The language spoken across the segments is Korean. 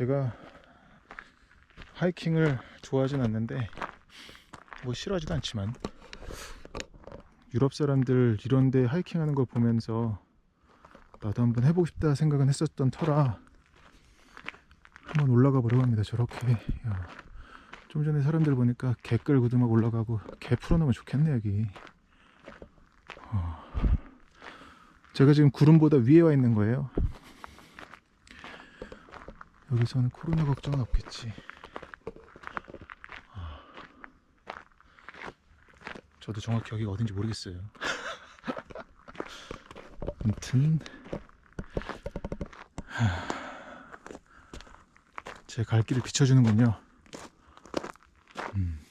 제가 하이킹을 좋아하진 않는데 뭐 싫어하지도 않지만 유럽 사람들 이런데 하이킹하는 걸 보면서 나도 한번 해보고 싶다 생각은 했었던 터라 한번 올라가 보려고 합니다. 저렇게 야, 좀 전에 사람들 보니까 개 끌고도 막 올라가고 개 풀어놓으면 좋겠네 여기. 어. 제가 지금 구름보다 위에 와 있는 거예요. 여기서는 코로나 걱정은 없겠지. 아. 저도 정확히 여기가 어딘지 모르겠어요. 아무튼 제갈 길을 비춰주는군요. 음.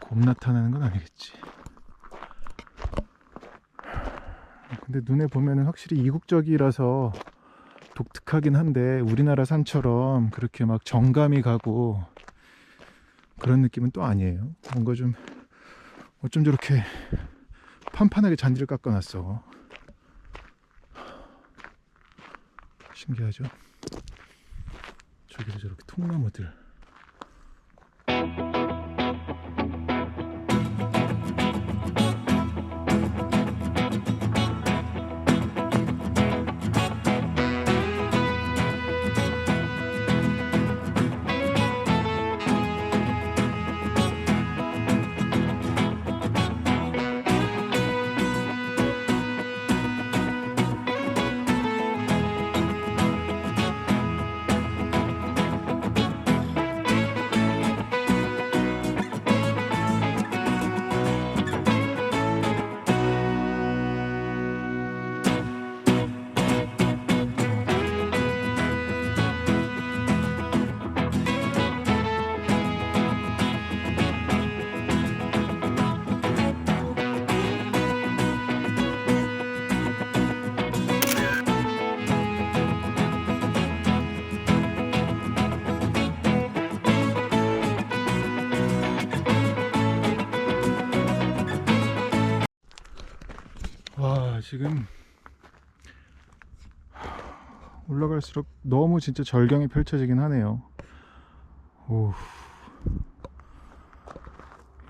곰 나타나는 건 아니겠지. 근데 눈에 보면은 확실히 이국적이라서 독특하긴 한데 우리나라 산처럼 그렇게 막 정감이 가고 그런 느낌은 또 아니에요. 뭔가 좀 어쩜 저렇게 판판하게 잔디를 깎아놨어. 신기하죠? 저기도 저렇게 통나무들. 지금 올라갈수록 너무 진짜 절경이 펼쳐지긴 하네요. 오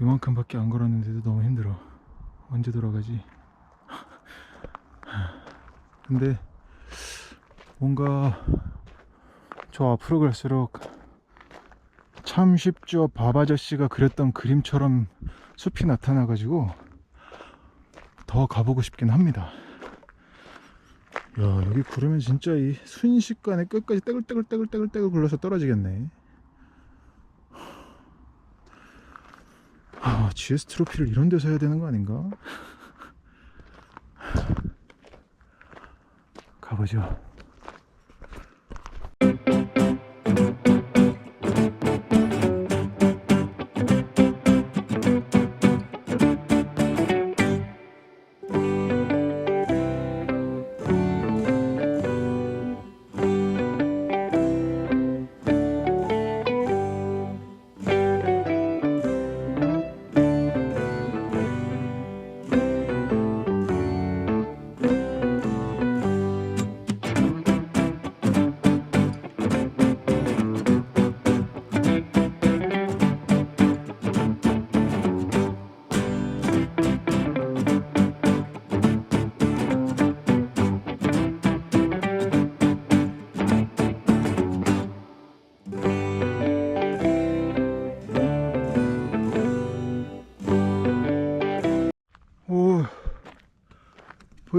이만큼밖에 안 걸었는데도 너무 힘들어. 언제 돌아가지? 근데 뭔가 저 앞으로 갈수록 참 쉽죠. 밥 아저씨가 그렸던 그림처럼 숲이 나타나 가지고 더 가보고 싶긴 합니다. 야 여기 구르면 진짜 이 순식간에 끝까지 떼글떼글떼글떼글떼글 굴러서 떨어지겠네. 아 GS 트로피를 이런 데서 해야 되는 거 아닌가? 가보죠.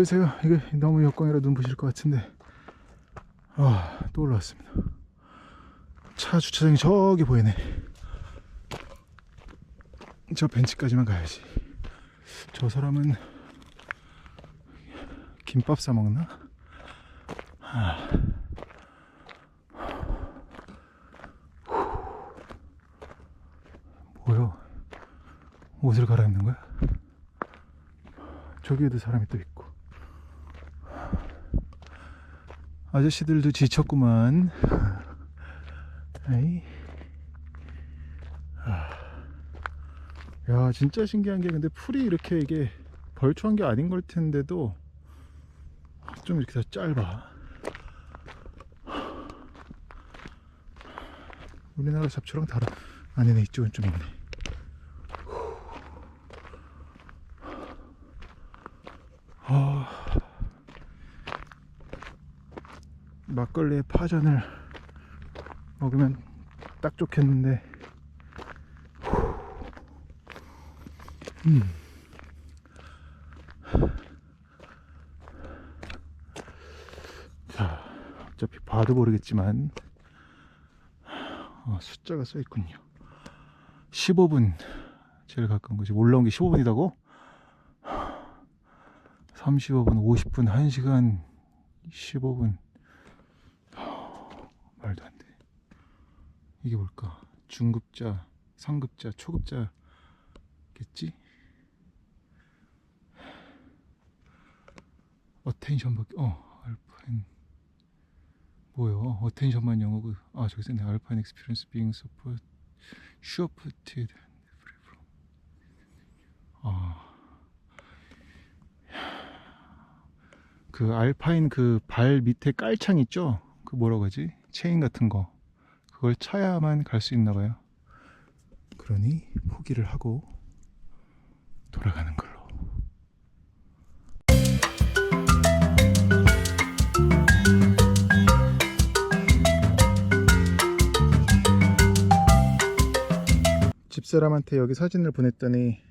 보이세요? 이게 너무 역광이라 눈부실 것 같은데 아 또 올라왔습니다 차 주차장이 저기 보이네 저 벤치까지만 가야지 저 사람은 김밥 싸 먹나? 아. 뭐요? 옷을 갈아입는 거야? 저기에도 사람이 또 있고 아저씨들도 지쳤구만. 에이. 아. 야, 진짜 신기한 게 근데 풀이 이렇게 이게 벌초한 게 아닌 걸 텐데도 좀 이렇게 다 짧아. 우리나라 잡초랑 다른 아니네 이쪽은 좀 있네. 막걸리에 파전을 먹으면 딱 좋겠는데 음. 자 어차피 봐도 모르겠지만 어, 숫자가 써 있군요. 15분 제일 가까운 거지. 올라온 게 15분이라고? 35분, 50분, 1시간 15분. 말도 안 돼. 이게 뭘까? 중급자, 상급자, 초급자겠지? 어텐션 밖에 어 알파인 뭐요? 어텐션만 영어고 아 저기 쓰네 알파인 experience being supported 아 그 알파인 그 발 밑에 깔창 있죠? 그 뭐라고 하지? 체인 같은 거 그걸 차야만 갈 수 있나 봐요. 그러니 포기를 하고 돌아가는 걸로. 집사람한테 여기 사진을 보냈더니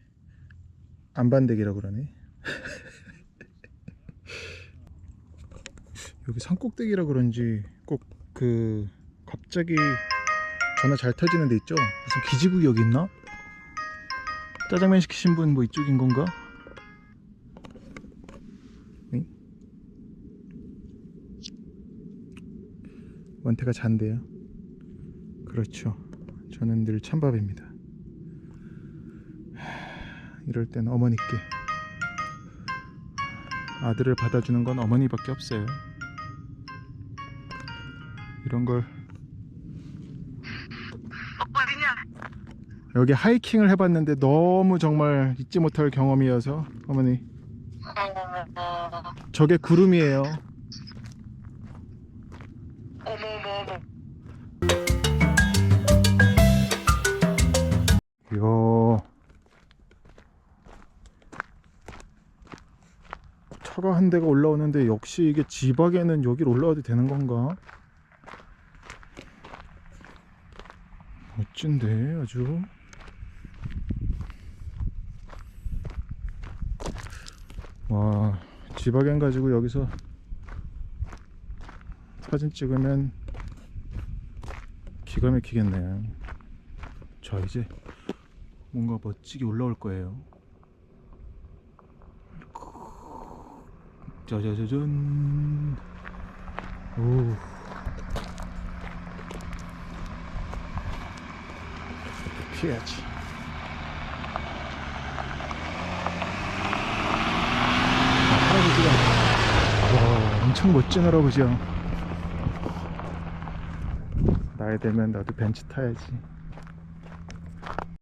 안 반대기라고 그러네. 여기 산꼭대기라 그런지 꼭그 갑자기 전화 잘 터지는 데 있죠? 무슨 기지국이 여기 있나? 짜장면 시키신 분 뭐 이쪽인 건가? 응? 원태가 잔대요. 그렇죠. 저는 늘 찬밥입니다. 하, 이럴 땐 어머니께 아들을 받아주는 건 어머니밖에 없어요. 이런 걸 여기 하이킹을 해봤는데 너무 정말 잊지 못할 경험이어서 어머니 저게 구름이에요. 이야 차가 한 대가 올라오는데 역시 이게 지박에는 여기로 올라와도 되는 건가? 멋진데 아주 와 지박엔 가지고 여기서 사진 찍으면 기가 막히겠네 자 이제 뭔가 멋지게 올라올 거예요. 짜자자잔. 오. 피해야지. 아, 할아버지가 와 엄청 멋진 할아버지야. 나이 되면 나도 벤츠 타야지.